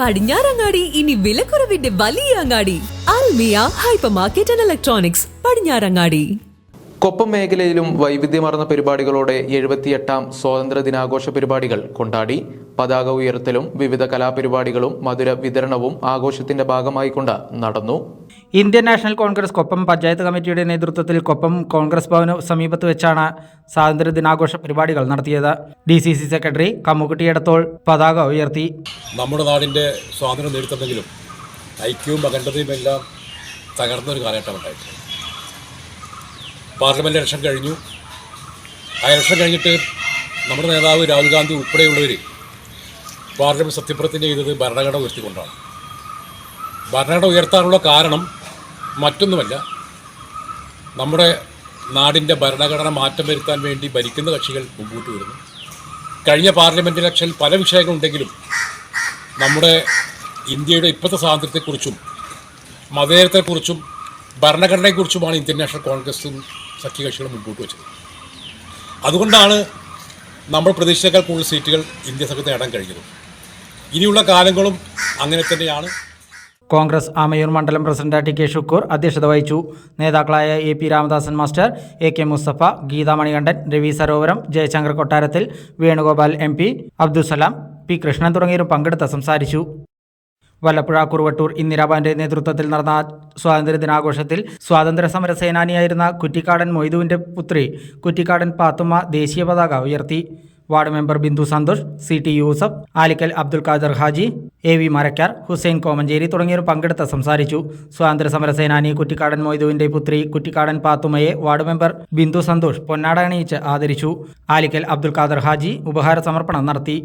പടിഞ്ഞാറങ്ങാടി ഇനി വിലക്കുറവിന്റെ വലിയ അങ്ങാടി. Almiya hypermarket and electronics Padinjarangadi. Koppam മേഖലയിലും വൈവിധ്യമാർന്ന പരിപാടികളോടെ എഴുപത്തിയെട്ടാം സ്വാതന്ത്ര്യ ദിനാഘോഷ പരിപാടികൾ കൊണ്ടാടി. പതാക ഉയർത്തലും വിവിധ കലാപരിപാടികളും മധുര വിതരണവും ആഘോഷത്തിന്റെ ഭാഗമായിക്കൊണ്ട് നടന്നു. Indian National Congress Koppam panchayat കമ്മിറ്റിയുടെ നേതൃത്വത്തിൽ കൊപ്പം കോൺഗ്രസ് ഭവന് സമീപത്ത് വെച്ചാണ് സ്വാതന്ത്ര്യ ദിനാഘോഷ പരിപാടികൾ നടത്തിയത്. D C C secretary Kammukutty Edathol പതാക ഉയർത്തി. നമ്മുടെ നാടിന്റെ സ്വാതന്ത്ര്യം നേടിത്തന്നെങ്കിലും ഐക്യവും അഖണ്ഡതയും എല്ലാം തകർന്ന ഒരു കാലഘട്ടം കാലഘട്ടമുണ്ടായിട്ട് പാർലമെന്റ് ഇലക്ഷൻ കഴിഞ്ഞു. ആ ഇലക്ഷൻ കഴിഞ്ഞിട്ട് നമ്മുടെ നേതാവ് രാഹുൽ ഗാന്ധി ഉൾപ്പെടെയുള്ളവർ പാർലമെന്റ് സത്യപ്രതിജ്ഞ ചെയ്തത് ഭരണഘടന ഉയർത്തിക്കൊണ്ടാണ്. ഭരണഘടന ഉയർത്താനുള്ള കാരണം മറ്റൊന്നുമല്ല. നമ്മുടെ നാടിന്റെ ഭരണഘടന മാറ്റം വരുത്താൻ വേണ്ടി ഭരിക്കുന്ന കക്ഷികൾ മുമ്പോട്ട് വരുന്നു. കഴിഞ്ഞ പാർലമെന്റ് ഇലക്ഷനിൽ പല വിഷയങ്ങളുണ്ടെങ്കിലും നമ്മുടെ ഇന്ത്യയുടെ ഇപ്പോഴത്തെ സ്വാതന്ത്ര്യത്തെക്കുറിച്ചും മതേതരത്തെക്കുറിച്ചും ഭരണഘടനയെക്കുറിച്ചുമാണ് ഇന്ത്യൻ നാഷണൽ കോൺഗ്രസും സഖ്യകക്ഷികളും മുമ്പോട്ട് വെച്ചത്. അതുകൊണ്ടാണ് നമ്മൾ പ്രതീക്ഷിച്ചേക്കാൾ കൂടുതൽ സീറ്റുകൾ ഇന്ത്യ സഖ്യത്തിന് നേടാൻ കഴിഞ്ഞത്. ഇനിയുള്ള കാലങ്ങളും അങ്ങനെ തന്നെയാണ്. കോൺഗ്രസ് ആമയൂർ മണ്ഡലം പ്രസിഡന്റ് ടി കെ ഷുക്കൂർ അധ്യക്ഷത വഹിച്ചു. നേതാക്കളായ A P Ramadasan master A K Musthafa Geetha Manikandan Ravi Sarovaram Jayashankar Kottarathil Venugopal M P Abdussalam P Krishnan തുടങ്ങിയവരും പങ്കെടുത്ത് സംസാരിച്ചു. വല്ലപ്പുഴ കുറുവട്ടൂർ ഇന്ദിരാബാന്റെ നേതൃത്വത്തിൽ നടന്ന സ്വാതന്ത്ര്യ ദിനാഘോഷത്തിൽ സ്വാതന്ത്ര്യ സമര സേനാനിയായിരുന്ന കുറ്റിക്കാടൻ മൊയ്തുവിന്റെ പുത്രി കുറ്റിക്കാടൻ പാത്തുമ്മ ദേശീയ പതാക ഉയർത്തി. Ward member Bindu Santhosh C T Yusuf Alikkal Abdul Khader Haji A V Marakkar Hussain Komanchery തുടങ്ങിയവർ പങ്കെടുത്ത് സംസാരിച്ചു. സ്വാതന്ത്ര്യ സമര സേനാനി കുറ്റിക്കാടൻ മൊയ്തുവിന്റെ പുത്രി കുറ്റിക്കാടൻ പാത്തുമയെ വാർഡ് മെമ്പർ ബിന്ദു സന്തോഷ് പൊന്നാട അണിയിച്ച് ആദരിച്ചു. ആലിക്കൽ അബ്ദുൽ ഖാദർ ഹാജി ഉപഹാര സമർപ്പണം നടത്തി.